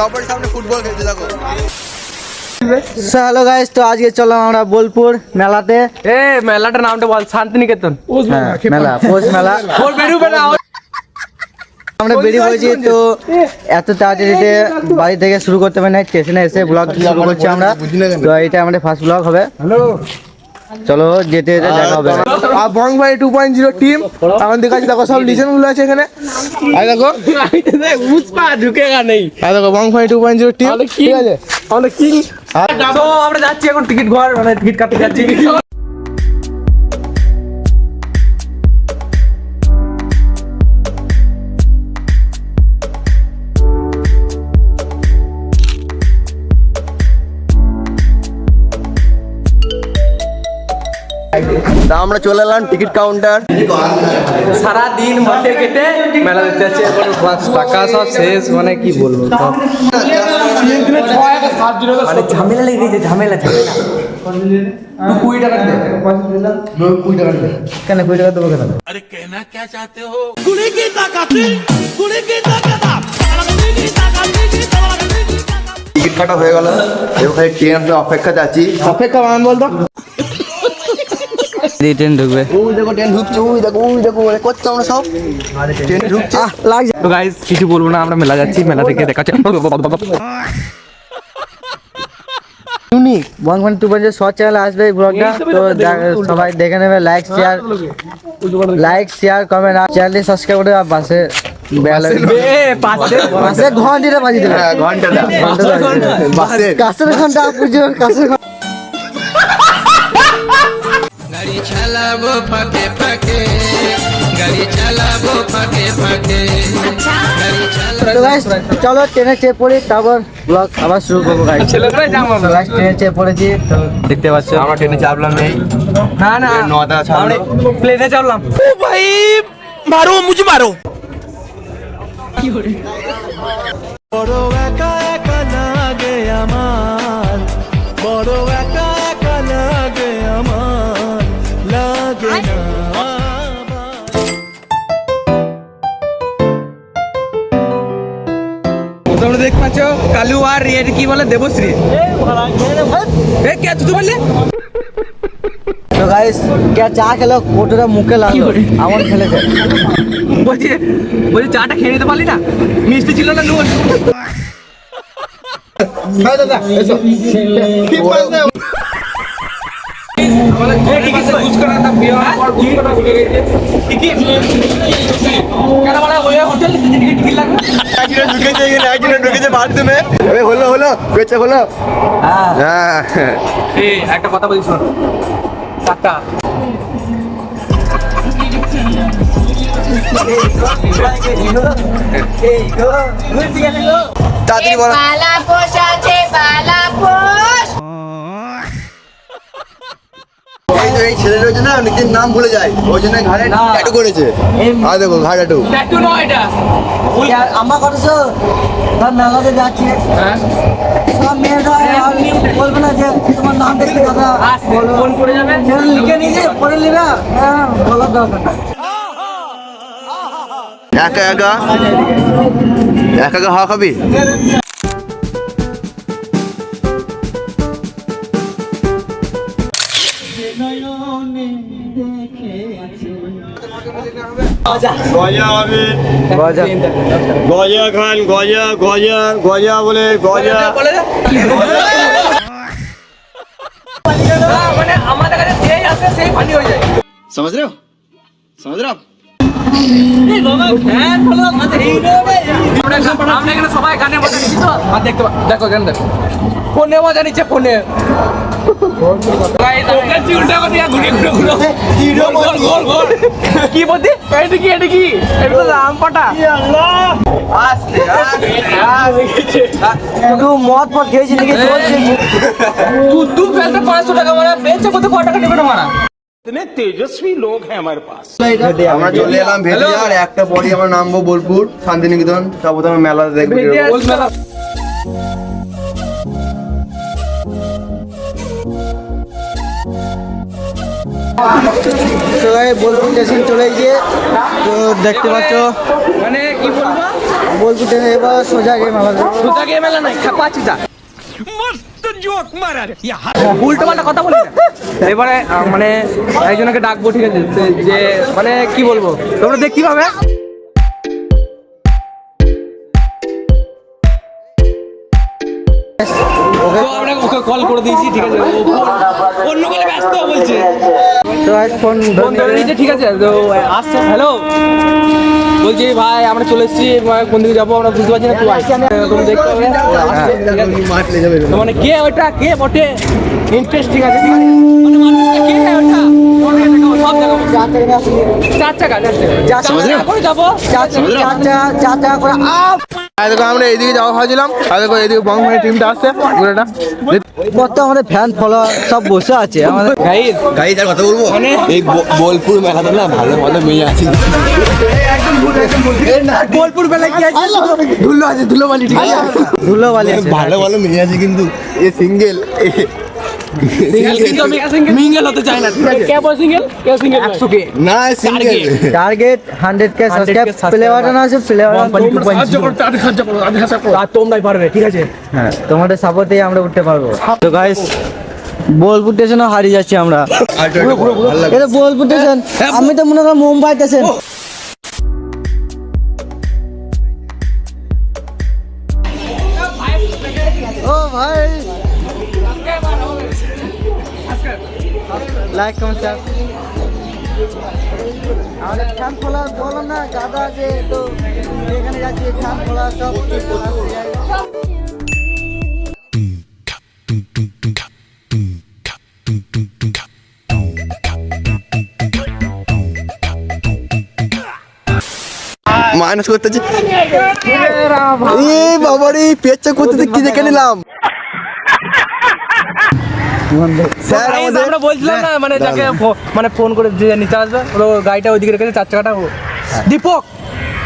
সবার সামনে ফুটবল খেলতে দেখো হ্যালো গাইস তো আজকে চললাম আমরা বোলপুর মেলাতে। এ মেলাটার নামটা বল শান্তিনিকেতন। হ্যাঁ, মেলা পৌষ মেলা। ওর বেরুবে না আমরা বেরিয়ে পড়েছি তো এত তাড়াতাড়িতে বাড়ি থেকে শুরু করতে পারি না স্টেশনে এসে ব্লগ শুরু করছি আমরা। তো এটা আমাদের ফার্স্ট ব্লগ হবে। চলো যেতে যেতে দেখা হবে। আর বং ভাই টু পয়েন্ট জিরো টিম আমাদের কাছে দেখো সব লিজেন্ডগুলো আছে এখানে। আর দেখো উসপা ঢুকেগা নেই আর দেখো বং ভাই টু পয়েন্ট জিরো টিম তাহলে কি? ঠিক আছে? আমাদের কিং আমরা যাচ্ছি এখন টিকিট ঘর মানে টিকিট কাটতে যাচ্ছি। তা আমরা চলে এলাম টিকিট কাউন্টার। সারা দিন মাঠে কেটে মেলা দেখতে যাচ্ছি এখন টাকা সব শেষ মানে কি বলব সব। মানে ঝামেলা লেগে গেছে ঝামেলা ঝামেলা। কুড়ি টাকা দে। কুড়ি টাকা দে কেন? কুড়ি টাকা দেবো কেন টিকিট কাটা হয়ে গেল এবার ট্রেন অপেক্ষাতে আছি। অপেক্ষা মান বলতো। ট্রেন ঢুকবে। ওই দেখো ট্রেন ঢুকছে ওই দেখো ওই দেখো ওই করছে আমরা সব। ট্রেন ঢুকছে। তো গাইস কিছু বলব না আমরা মেলা যাচ্ছি মেলা থেকে দেখাচ্ছি ইউনিক বঙ্গবান টু পয়েন্ট শর্ট চ্যানেল আসবে এই ব্লগটা তো দে- সবাই দেখে নেবে like share like share comment আর চ্যানেলটি সাবস্ক্রাইব করে আর পাশে বেল পাশে পাশে। ঘন্টিটা বাজিয়ে দেবে। হ্যাঁ ঘন্টাটা। ঘণ্টা। বাসের কাছের ঘণ্টা পুজো কাছের ঘণ্টা তো guys, চলো ট্রেনে চেয়ে পড়ি তারপর ব্লগ আবার শুরু করব গাড়ি জামা ট্রেনে চেয়ে পড়েছি তো দেখতে পাচ্ছ। আমরা ট্রেনে চাপলাম নেই। না না। নটা ছাড়লো। প্লেনে চাপলাম বড় একা একা লাগে আমার। বড় কালু আর এর কি বলে দেবশ্রী? এ কে তুই বললে? তো গাইস কে চা খেলো? কোটোটা মুখে লাগল আমার খেলেছে। বলছি বলছি চাটা খেয়ে নিতে পারলি না? মিষ্টি ছিল না নুন? ঢুকেছে একটা কথা শোন তাড়াতাড়ি বলো। বালা আছে বালা পোষ এই তো এই ছেলের রয়েছে না নিজের নাম ভুলে যায়। ওই জন্য ঘাড়ে ট্যাটু করেছে। আর দেখো ঘাড় ট্যাটু ট্যাটু নয় এটা? আমার কথা শোন। ধর মেলাতে যাচ্ছি। সব মেয়েরা আর বলবে না যে তোমার নাম দেখতে দাদা ফোন করে যাবে। লিখে পড়ে নিবে হ্যাঁ বলার দরকার একা একা? একা একা হাওয়া খাবি? বাজা। গজা খান গজা গজা গজা বলে গজা বলে দে। না, মানে আমাদের কাছে যেই আসে সেই ফানি হয়ে যায় समझ रहे हो समझ रहे हो आप? আমরা এখানে- আমরা এখানে সবাই গানে মজা নিচ্ছি তো আর দেখতে পা- দেখো গান দেখো ফোনে মজা নিচ্ছে ফোনে কি বলছি এটা কি এটা কি এটা তো রাম পাটা আস্তে আস্তে একটু মদ ফদ খেয়েছি নাকি চলছে তুই তুই ফেলতে পাঁচশো টাকা মারা বেচে কত ক টাকা নেবে না মারা इतने तेजस्वी लोग हैं हमारे पास আমরা চলে এলাম ভেদিয়ার একটা পরই আমরা নামবো বোলপুর শান্তিনিকেতন তারপর আমরা মেলা দেখবো বোলপুর স্টেশন চলে গিয়ে তো দেখতে পাচ্ছ। মানে কি বলব? বোলপুর স্টেশন এবার সোজা মেলা দেবো। সুতা গেম মেলা নাই খাপা চিতা। উল্টো পাল্টা কথা বলি এবারে মানে একজনকে ডাকবো ঠিক আছে? যে- মানে কি বলব? তোমরা দেখতে পাবে তো আমরা ওকে কল করে দিয়েছি ঠিক আছে ও ফোন- অন্য কলে ব্যস্ত বলছে তো ভাই ফোন ফোন ধরে নিয়েছে ঠিক আছে তো আসছে হ্যালো বলছি ভাই আমরা চলে এসেছি মানে কোন দিকে যাব আমরা বুঝতে পারছি না তুই আসছি তুমি দেখতে হবে মানে কে ওটা কে বটে ইন্টারেস্টিং আছে ঠিক আছে মানে মানুষটা কে ওটা চার চাকা চার চাকা করে যাব চার চাকা করে আপ দেখো আমরা এইদিকে যাওয়া হয়েছিলাম আর দেখো এইদিকে বং টিমটা আসছে পুরোটা কত আমাদের ফ্যান ফলোয়ার সব বসে আছে আমাদের গাইড কথা বলব? মানে? এই ব- বোলপুর মেলাতে না ভালো ভালো মেয়ে আছে। বোলপুর বেলায় কি আছে? ধুলো আছে ধুলো বালি ঠিক আছে? ধুলো বালি ভালো ভালো মেয়ে আছে কিন্তু এ সিঙ্গেল মিঙ্গেল হতে চাই না। ঠিক আছে। কে বল সিঙ্গেল কে সিঙ্গেল 100 কে। না সিঙ্গেল টার্গেট হান্ড্রেড কে সাবস্ক্রাইব প্লে বাটন আছে প্লে বাটন আর তোমরাই পারবে ঠিক আছে? হ্যাঁ তোমাদের সাপোর্টেই আমরা উঠতে পারব। তো গাইস বোলপুর স্টেশনও হারিয়ে যাচ্ছি আমরা। এটা বোলপুর স্টেশন আমি তো মনে করি Mumbai station like comment share আমাদের ফ্যান খোলা বলো না দাদা যে তো এখানে যাচ্ছি ফ্যান খোলা সব মাইনাস করতেছি। এ বাবা রে পেচ্চা করতে কি দেখে নিলাম? স্যার আমরা বলছিলাম না মানে যাকে মানে ফোন করে যে নিতে আসবে। ওর গাড়িটা ওইদিকে রেখেছে চার চাকাটা দীপক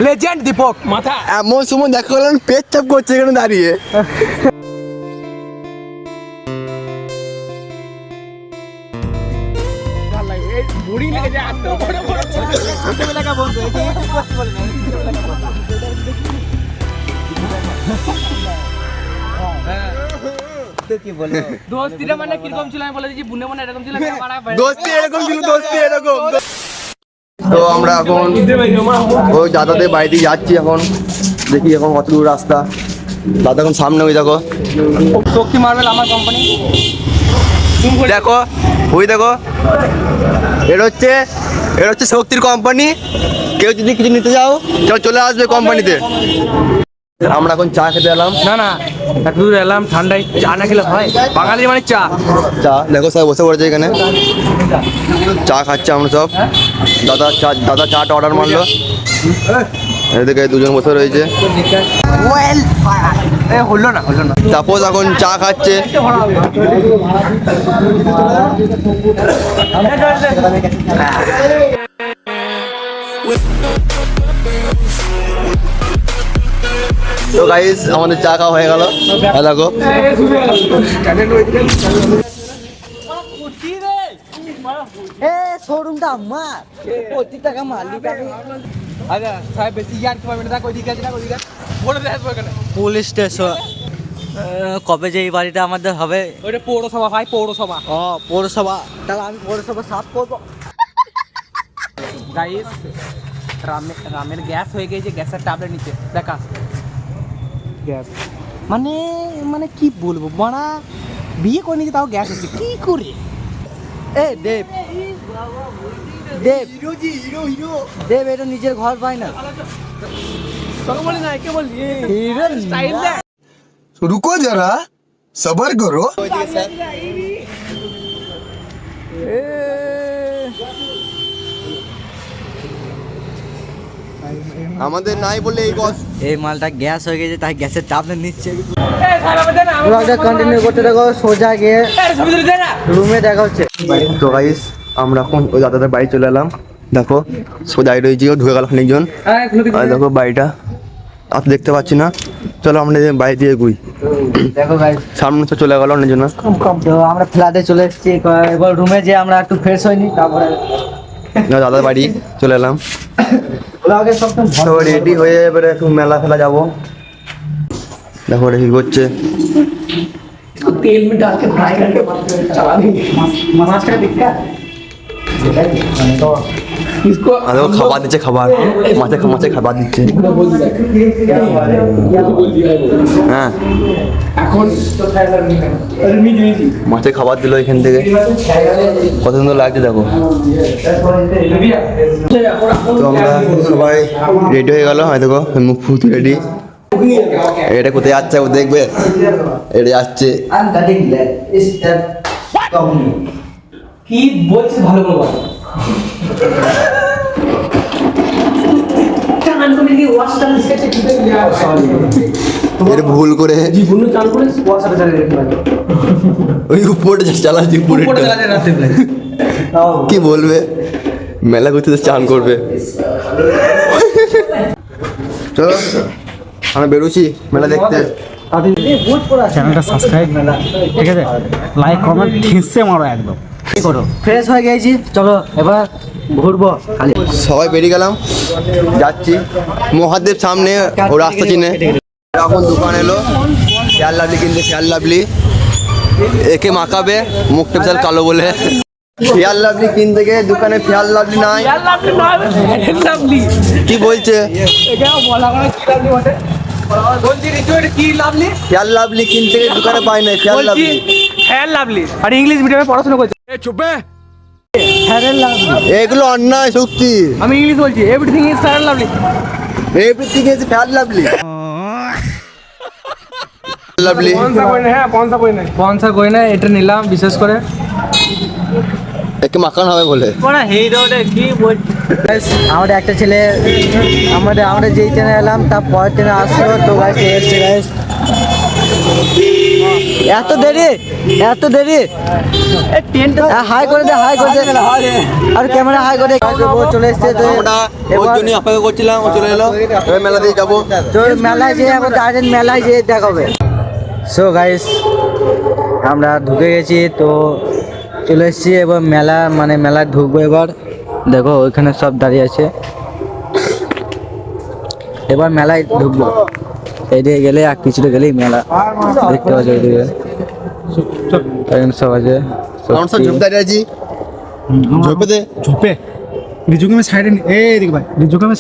লেজেন্ড দীপক। মাথা এমন সময় দেখা গেল চাপ করছে এখানে দাঁড়িয়ে। বলব দোস্তিটা মানে কীরকম ছিল? আমি বলে দিচ্ছি বুনে মানে এরকম ছিল দোস্তি এরকম ছিল দোস্তি এরকম। তো আমরা এখন ওই দাদাদের বাড়িতে যাচ্ছি এখন। দেখি এখন কত দূর রাস্তা। দাদা এখন সামনে ওই দেখো। শক্তি মার্বেল আমার কোম্পানি দেখো ওই দেখো। এটা হচ্ছে এটা হচ্ছে শক্তির কোম্পানি কেউ যদি কিছু নিতে যাও চল চলে আসবে কোম্পানিতে আমরা এখন চা খেতে এলাম। না না এত দূর এলাম ঠান্ডায় চা না খেলে হয়? বাঙালি মানে চা। চা দেখো সবাই বসে পড়েছে এখানে। চা খাচ্ছে আমরা সব। দাদা চা দাদা চাটা অর্ডার মারলো। এদিকে দুজন বসে রয়েছে। হলো না হলো না। তাপস এখন চা খাচ্ছে। তো গাইস আমাদের চা খাওয়া হয়ে গেল। হ্যাঁ দেখো। এ শোরুমটা আমার। কোটি টাকা মালিক আমি। আচ্ছা সাহেব বেশি জ্ঞান কি পাবেন? দেখো ওইদিকে আছে দেখো ওইদিকে আছে। বলে দেখো এখানে। Police station. কবে যে এই বাড়িটা আমাদের হবে? ওইটা পৌরসভা ভাই পৌরসভা। ও পৌরসভা। তাহলে আমি পৌরসভা সাফ করব। গাইস রামের রামের গ্যাস হয়ে গেছে গ্যাসের ট্যাবলেট নিচে দেখা। গ্যাস। মানে মানে কি বলব? মারা বিয়ে করে নিয়েছে তাও গ্যাস হচ্ছে। কি করে? এ Dev. Dev. Hero ji hero hero Dev এটা নিজের ঘর পায় না। তোকে না একে বলি হিরো স্টাইল রুকো যারা সবার করো। আমাদের নাই বলে এই বস এই মালটা গ্যাস হয়ে গেছে তাই গ্যাসের ট্যাবলেট নিচ্ছে। ব্লগটা কন্টিনিউ করতে থাকো সোজা গিয়ে রুমে দেখা হচ্ছে। তো গাইস আমরা এখন ওই দাদাদের বাড়ি চলে এলাম। দেখো সোজাই রয়েছি ও ঢুকে গেল অনেকজন আর দেখো বাড়িটা আর দেখতে পাচ্ছি না। চলো আমরা বাড়ি দিয়ে গুই দেখো গাইস সামনে তো চলে গেল অনেক জন্য তো আমরা ফ্ল্যাটে চলে এসেছি। এবার- রুমে যে আমরা একটু ফ্রেশ হইনি তারপরে দাদার বাড়ি চলে এলাম। তো তো রেডি হয়ে এবারে একটু মেলা ফেলা যাব দেখো ওটা কি খাবার দিচ্ছে খাবার মাছে মাছে খাবার দিচ্ছে হ্যাঁ মাছে খাবার দিল এখান থেকে কত সুন্দর লাগছে দেখো তো আমরা সবাই রেডি হয়ে গেল হয় দেখো মুখ ফুট রেডি এটা কোথায় যাচ্ছে ও দেখবে এটা যাচ্ছে? কি বলছিস ভালো করে এর ভুল করে ওই উপরে চালাচ্ছি উপরে কি বলবে? মেলা করতে তো চান করবে। চলো আমরা বেরোছি মেলা দেখতে। চ্যানেলটা সাবস্ক্রাইব ঠিক আছে? লাইক কমেন্ট ঠিকসে মারো একদম। কি করো? ফ্রেশ হয়ে গেছি। চলো এবার ঘুরবো। খালি। সবাই বেরিয়ে গেলাম যাচ্ছি। মহাদেব সামনে ও রাস্তা চিনে। এখন দোকান এলো। ফেয়ার লাভলি কিনতে ফেয়ার লাভলি একে মাখাবে মুখটা বিশাল কালো বলে। ফেয়ার লাভলি কিনতে গিয়ে দোকানে ফেয়ার লাভলি নাই। কি বলছে? লাভলি ফেয়ার লাভলি কিনতে গিয়ে দোকানে পাই না ফেয়ার লাভলি লাভলি আর ইংলিশ মিডিয়ামে পড়াশোনা করছি। এগুলো অন্যায় শক্তি। আমি ইংলিশ বলছি। Everything is Fair Lovely everything is Fair Lovely Lovely হ্যাঁ পনসা কই নাই এটা নিলাম বিশেষ করে। একে মাখানো হবে বলে। আমাদের একটা ছেলে আমাদের আমরা যেই ট্রেনে এলাম তার পরের ট্রেনে আসলো তো গাইস এসছে গাইস এত দেরি? এত দেরি? হাই করে দে হাই করে দে। আর ক্যামেরা হাই করে চলে এসছে তো ওর জন্য অপেক্ষা করছিলাম ও চলে এলো। এবার মেলা দিয়ে যাব। তো মেলায় যেয়ে এখন ডাইরেক্ট মেলায় যেয়ে দেখাবে। সো গাইস আমরা ঢুকে গেছি তো চলে এসেছি এবার মেলা মানে মেলায় ঢুকবো এবার। দেখো ওইখানে সব দাঁড়িয়ে আছে। এবার মেলায় ঢুকবো। এদিকে গেলে আর কিছুটা গেলেই মেলা। দেখতে পাচ্ছি এদিকে। এখন সব আছে। সাইডে ভাই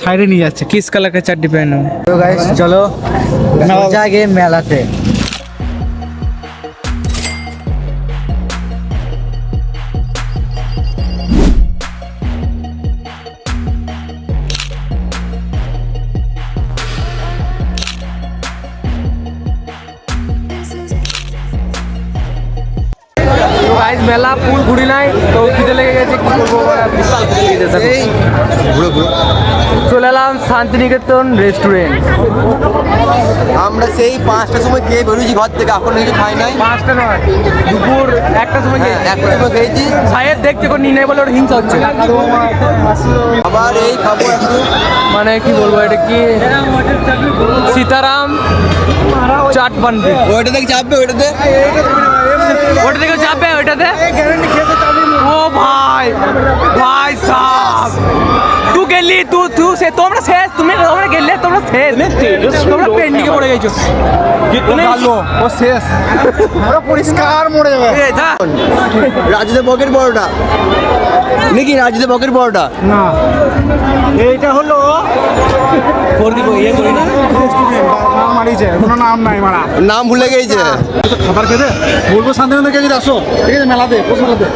সাইডে নিয়ে যাচ্ছে। কিস চলো যা গে মেলাতে। তো গাইস মেলা ফুল ঘুরি নাই তো খিদে লেগে গেছে কি করব? বিশাল খিদে লেগে গেছে ঘুরো ঘুরো। চলে এলাম শান্তিনিকেতন রেস্টুরেন্ট আমরা সেই পাঁচটার সময় খেয়ে বেরোছি ঘর থেকে এখন কিছু খাই নাই। পাঁচটা নয় দুপুর একটা সময় হ্যাঁ খেয়েছি। একটার সময় খেয়েছি। সাহেব দেখছে কোন নিয়ে নেই বলে ওর হিংসা হচ্ছে। আবার এই খাব মানে কি বলব এটা কি? সীতারাম চাট বান্ডি ওইটা থেকে চাপবে ওইটাতে। ওটা থেকে চাপবে ওইটাতে? ও ভাই ভাই সাহ তুই গেলি তুই তুই সে তোমরা শেষ তুমি তোমরা গেলে তোমরা শেষ। তোমরা পেন্ডিংয়ে পড়ে গেছো। ও শেষ। আমরা পরিষ্কার মরে যাবে। এ, যা। রাজুতে পকেট বড়টা নাকি পকেট বড়টা না। এইটা হলো করে দিব ইয়ে করি না। নাম মারিয়েছে কোনো নাম নাই মারা। নাম ভুলে গেছে। খাবার খেতে? বলব আসো ঠিক আছে মেলাতে পৌষ মেলাতে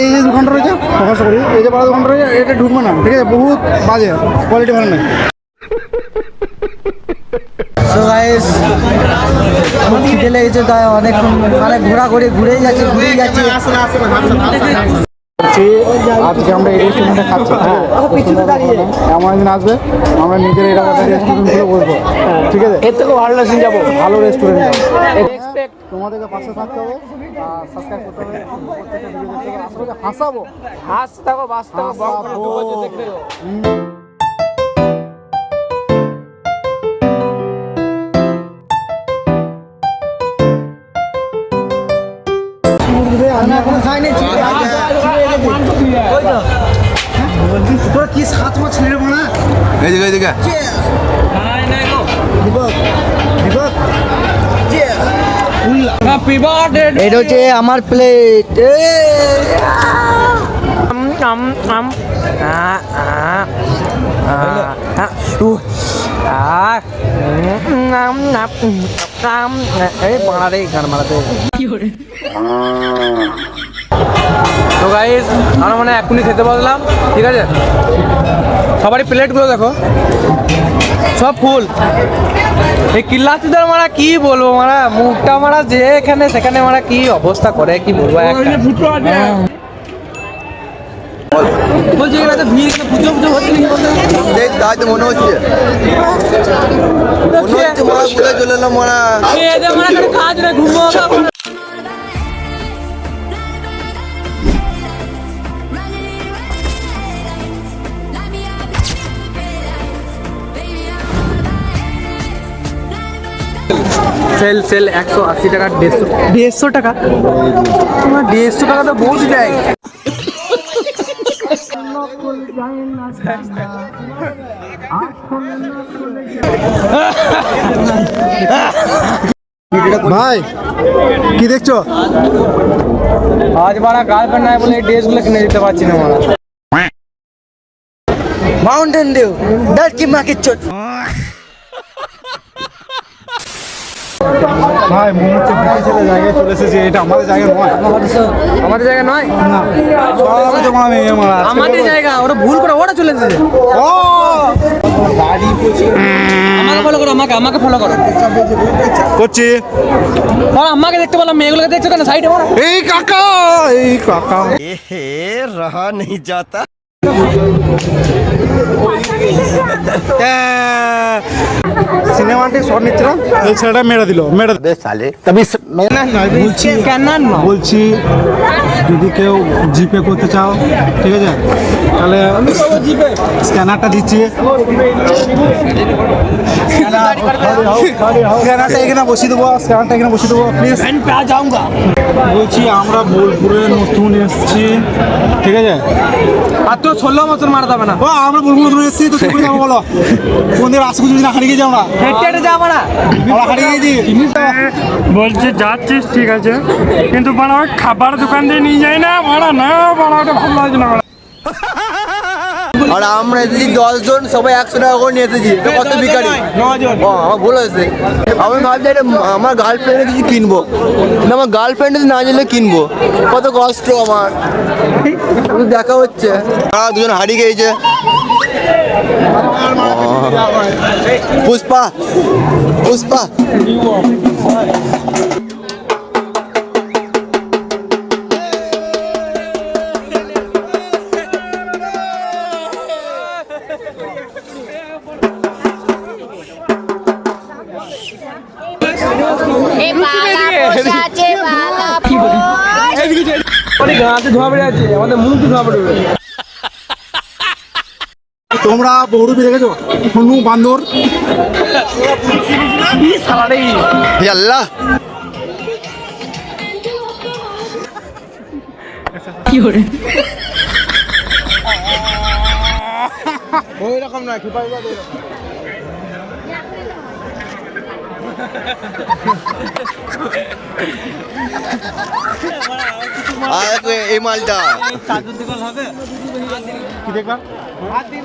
এই যে দোকানটা রয়েছে প্রকাশ করি। এই যে বড় দোকানটা রয়েছে এটা ঢুকবে না ঠিক আছে বহুত বাজে কোয়ালিটি ভালো নেই। সো গাইস খুব খিদে লেগেছে তাই অনেকক্ষণ মানে ঘোরাঘুরি ঘুরেই যাচ্ছে ঘুরেই যাচ্ছে। খাচ্ছি আজকে আমরা এই রেস্টুরেন্টে খাচ্ছি। হ্যাঁ। এমন একদিন আসবে আমরা নিজের এই রাখাটা বসবো। ঠিক আছে? এর থেকে ভালো রেস্টুরেন্ট যাব। ভালো রেস্টুরেন্ট তোমাদেরকে পাশে থাকতে হবে আর সাবস্ক্রাইব করতে হবে। প্রত্যেকটা আমি এখনও খাইনি তোরা কি সাত মাস ছেড়ে এইদিকে হ্যাপি বার্থডে এটা হচ্ছে আমার প্লেট আম এই বাড়ারে গান মারাতে তো গাইস আমরা মানে এখনই খেতে বসলাম ঠিক আছে? সবারই প্লেটগুলো দেখো। সব ফুল। এই কিল্লাতিদের মারা কি বলব মারা? মুখটা মারা যে এখানে সেখানে মারা কি অবস্থা করে কি বলব। বলছি এখানে তো ভিড় পুজো পুজো হচ্ছে দেখ তাই তো মনে হচ্ছে মনে হচ্ছে। মারা চলে এলাম মারা খেয়ে দে মারা খালি কাজ রে ঘুমো সেল সেল একশো আশি টাকা দেড়শো দেড়শো টাকা? তোমার দেড়শো টাকা তো বহুত দেয়। ভাই কি দেখছ? আজ বারা গার্লফ্রেন্ড নাই বলে এই ড্রেসগুলো কিনে দিতে পারছি না মারা। মাউন্টেন ডিউ ডাল কি মাকে চোট। ভাই মনে হচ্ছে ভাই ছেলে জায়গায় চলে এসেছে এটা আমাদের জায়গা নয়। আমাদের জায়গা নয়? না সব মেয়ে মারা আমাদের জায়গা ওরা ভুল করে ওরা চলে এসেছে। ও! গাড়ি পৌঁছে আমাকে ফলো করো আমাকে আমাকে ফলো করো। করছি। আমাকে দেখতে পেলাম মেয়েগুলোকে দেখছ কেন? সাইডে ওরা এই কাকা এই কাকা। রহা নেই যাতা। সিনেমাটি শট নিচ্ছিলাম এই ছেলেটা মেরে দিল মেরে সালে বলছি বলছি যদি কেউ জিপে করতে চাও ঠিক আছে? তাহলে স্ক্যানারটা দিচ্ছি। স্ক্যানারটা এখানে বসিয়ে দেবো স্ক্যানারটা এখানে বসিয়ে দেবো প্লিজ বলছি আমরা বোলপুরে নতুন এসছি। ঠিক আছে? আর তো ষোলো বছর মারা যাবে না। ও আমরা বোলপুর নতুন এসছি তো কি যাব বলো। কোন দিন রাস্তা যদি না হারিয়ে গেছি আমরা হেঁটে যাব না। আমরা হারিয়ে গেছি বলছি যাচ্ছিস ঠিক আছে। কিন্তু বাড়া খাবার দোকান দিয়ে নিয়ে যাই না বাড়া না বাড়া ওটা ভালো লাগছে না বাড়া। আর আমরা এসেছি দশ জন সবাই একশো টাকা করে নিয়ে এসেছি। কত বিকারি ও আমার ভুল হয়েছে। আমি ভাবছি এটা আমার গার্লফ্রেন্ডে কিছু কিনবো। না আমার গার্লফ্রেন্ডে না জেলে কিনবো। কত কষ্ট আমার। দেখা হচ্ছে। তারা দুজন হারিয়ে গিয়েছে পুষ্পা পুষ্পা। অনেক গাঁতে ধোয়া বেড়ে আছে আমাদের মুখ ধোয়া পড়ে তোমরা বহুরূপী দেখেছ? হনু বান্দর। আল্লাহ। আর দেখো এই মালটা কি দেখবা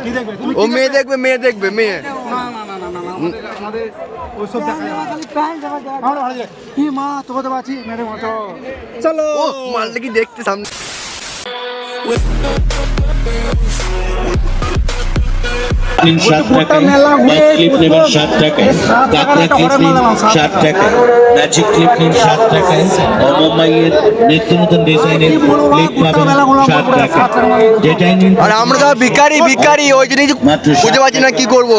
কি দেখবে? তুমি ও মেয়ে দেখবে মেয়ে দেখবে মেয়ে। চলো। মালটা কি দেখতে সামনে সাত টাকায় ব্যাক ক্লিপ নেবেন সাত টাকায়। কাঁকড়া ক্লিপ নিন সাত টাকায়। ম্যাজিক ক্লিপ নিন সাত টাকায়। অমমাইয়ের নিত্য নতুন ডিজাইনের ক্লিপ পাবেন সাত টাকায়। যেটাই নিন। আর আমরা তো ভিকারি ভিকারি ওই জন্যই বুঝতে পারছি না কি করব।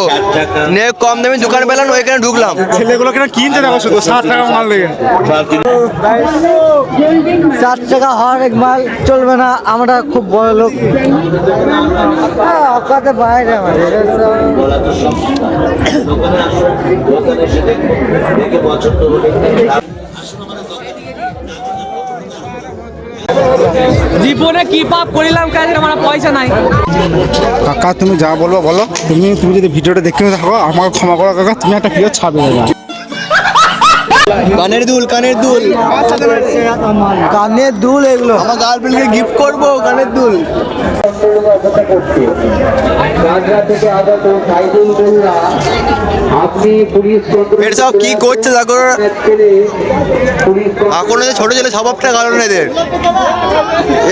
নে কম দামে দোকান পেলাম ওইখানে ঢুকলাম। ছেলেগুলো কেন কিনতে দেখো শুধু ষাট টাকা মাল লেগে চার টাকা হওয়ার এক মাল চলবে না আমরা খুব বড় লোক। বাইরে আমাদের বলা তো সম্ভব না। দোকানে আসুন দোকানে এসে দেখুন দেখে পছন্দ হলে জীবনে কি পাপ করিলাম কাজ আমার পয়সা নাই। কাকা তুমি যা বলব বলো। তুমি তুমি যদি ভিডিওটা দেখতে থাকো আমাকে ক্ষমা করো কাকা। তুমি একটা ভিডিও ছাপে দেবে কানের দুল কানের দুল। কানের দুল এগুলো। আমার গার্লফ্রেন্ডকে গিফট করব কানের দুল। সব কি করছে দেখো। এখন যে ছোট ছেলে স্বভাবটা কারণ এদের।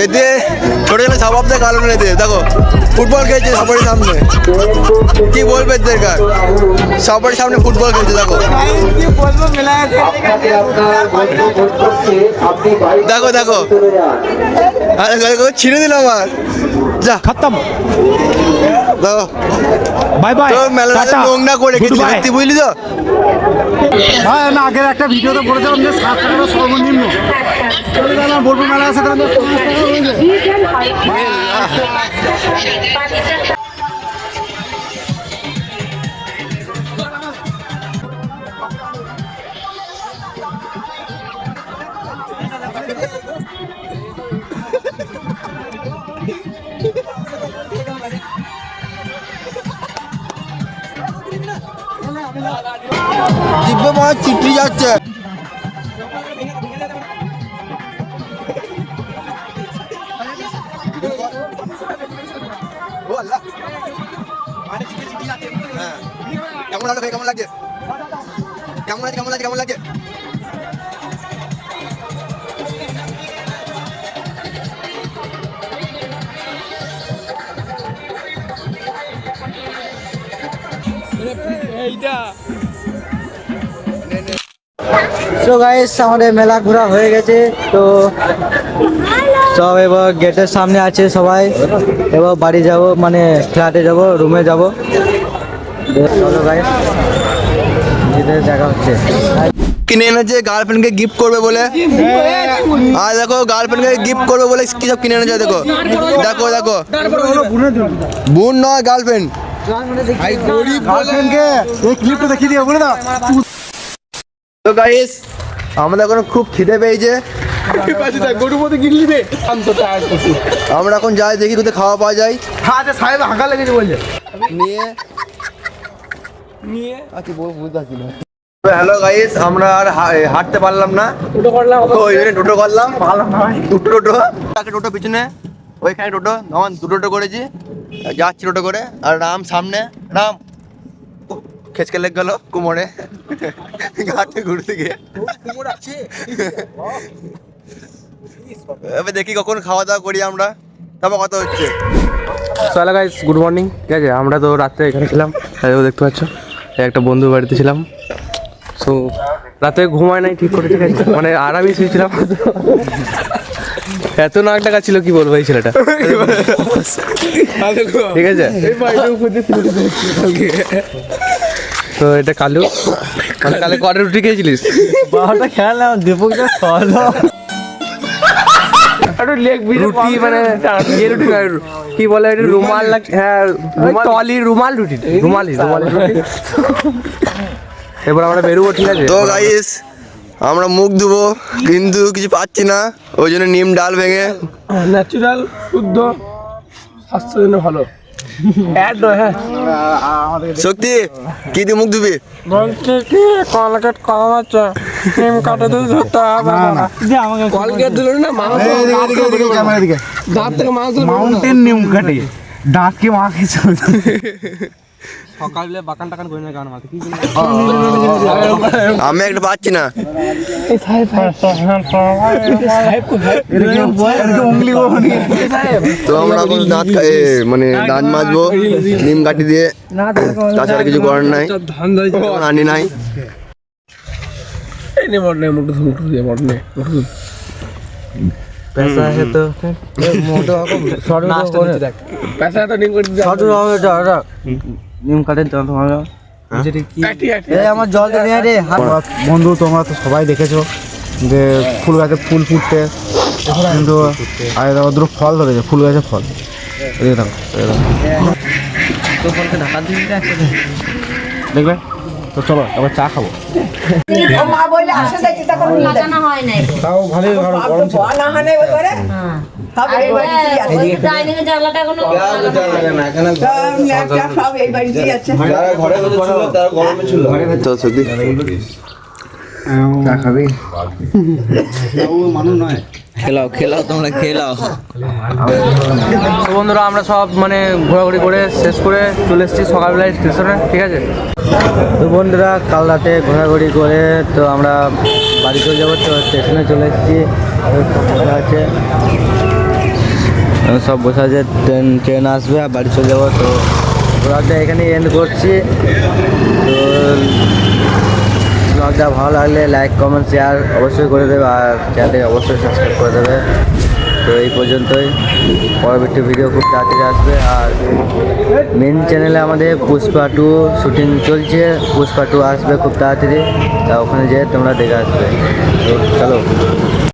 এদের ছোট ছেলে স্বভাবটা কারণ এদের। দেখো ফুটবল খেলছে সবারই সামনে। কি বলবে এদেরকার সবারই সামনে ফুটবল খেলছে দেখো। দেখো দেখো। আরে দেখো ছিঁড়ে দিল আমার। যা। খতম। দেখো। বাই বাই তো মেলাটা নোংরা করে রেখেছিলি সত্যি বুঝলি তো? হ্যাঁ না আগের একটা ভিডিওতে বলেছিলাম যে সাত টাকা সর্বনিম্ন। বোলপুর মেলা আছে মনে চিপড়ি সো গাইস আমাদের মেলা ঘোরা হয়ে গেছে। তো সব এবার গেটের সামনে আছে সবাই। এবার বাড়ি যাব মানে ফ্ল্যাটে যাব রুমে যাব। চলো গাইস নিজেদের দেখা হচ্ছে। কিনে এনেছে গার্লফ্রেন্ডকে গিফট করবে বলে। আর দেখো গার্লফ্রেন্ডকে গিফট করবে বলে কি সব কিনে এনেছে দেখো। দেখো দেখো। বোন নয় গার্লফ্রেন্ড গার্লফ্রেন্ডকে এই ক্লিপটা দেখিয়ে দিয়ে বলে দাও। তো গাইস আমাদের এখন খুব খিদে পেয়েছে। আমরা এখন যাই দেখি কোথায় খাওয়া পাওয়া যায়। সাহেব হাঁকা লেগেছে বলছে নিয়ে নিয়ে বুঝতে পারছি না। হ্যালো গাইস আমরা আর হাঁটতে পারলাম না। টোটো করলাম ওই টোটো করলাম। দুটো টোটো। একটা টোটো পিছনে ওইখানে টোটো। আমার দুটো টোটো করেছি। যাচ্ছি টোটো করে। আর রাম সামনে। রাম। খেচকে লেগ গেল কোমরে। ঘাটে ঘুরতে গিয়ে। এবার দেখি কখন খাওয়া দাওয়া করি আমরা। তারপর কথা হচ্ছে। চলো গাইস গুড মর্নিং ঠিক আছে আমরা তো রাত্রে এখানে ছিলাম। তাইও দেখতে পাচ্ছ? একটা বন্ধুর বাড়িতে ছিলাম। সো রাতে ঘুমায় নাই ঠিক করে ঠিক আছে? মানে আরামই শুয়েছিলাম এত নাক ডাকা ছিল কি বলব এই ছেলেটা? ঠিক আছে? তো এটা কালু। মানে কালে কটা রুটি খেয়েছিলিস? বারোটা খেয়াল না দীপকটা চলো রুটি মানে ইয়ে রুটি কি বলে এটা রুমাল হ্যাঁ টলি রুমাল রুটি। রুমালি রুমালি রুটি। এবার আমরা বেরোবো ঠিক আছে? তো গাইস আমরা মুখ ধুবো কিন্তু কিছু পাচ্ছি না ওই জন্য নিম ডাল ভেঙে ন্যাচারাল শুদ্ধ স্বাস্থ্যের জন্য ভালো। শক্তি কি দিয়ে মুখ ধুবি? বলছি কি কলগেট কম আছে নিম কাটে দিয়ে ধরতে হবে না কলগেট দিল না মাংস ক্যামেরা দিকে। দাঁত থেকে মাংস মাউন্টেন নিম কাটে দাঁতকে মাখি সকালে বাকান টাকান করে না গান মারতে কি আমি একটা পাচ্ছি না উংলি বহনি তো আমরা এখন দাঁত খা- এ, মানে দাঁত মাজবো নিম কাঠি দিয়ে তাছাড়া কিছু করার নাই ধান দাই এখন আনি নাই এই নে মরনে মুটু মুটু দিয়ে মরনে মুটু पैसा है तो मोटो शॉर्ट নাচটা দিচ্ছে দেখ পয়সা তো নিম কাঠের দিতে শর্ট হবে যা নিম কাটেন তো তোমার যেটা কি এই আমার জল দে রে বন্ধু তোমরা তো সবাই দেখেছ যে ফুল গাছে ফুল ফুটতে কিন্তু আর দুটো ফল ধরেছে ফুল গাছে ফল দেখবে দেখো এদিকে দেখো। তো ফলকে ঢাকা দিন দেখবে তো চলো এবার চা খাব লাগানো হয় নাই। তাও ভালোই ভালো গরম ছিল। ডাইনিং এর জানলাটা এখনও যারা ঘরে ছিল তারা গরমে ছিল। চল সত্যি চা খাবি? খেলাও খেলাও, তোমরা খেলাও। তো বন্ধুরা, আমরা সব মানে ঘোরাঘুরি করে শেষ করে চলে এসেছি সকালবেলায় স্টেশনে, ঠিক আছে? তো বন্ধুরা, কাল রাতে ঘোরাঘুরি করে তো আমরা বাড়ি চলে যাব, তো স্টেশনে চলে এসেছি। আছে। সব বসে আছে, ট্রেন ট্রেন আসবে আর বাড়ি চলে যাব, তো ঘোরাটা এখানে এন্ড করছি। তো ব্লগটা ভালো লাগলে লাইক কমেন্ট শেয়ার অবশ্যই করে দেবে আর চ্যানেলটি অবশ্যই সাবস্ক্রাইব করে দেবে। তো এই পর্যন্তই। পরবর্তী ভিডিও খুব তাড়াতাড়ি আসবে আর মেন চ্যানেলে আমাদের পুষ্পা টু শ্যুটিং চলছে। পুষ্পা টু আসবে খুব তাড়াতাড়ি। তা ওখানে যেয়ে তোমরা দেখে আসবে। তো চলো।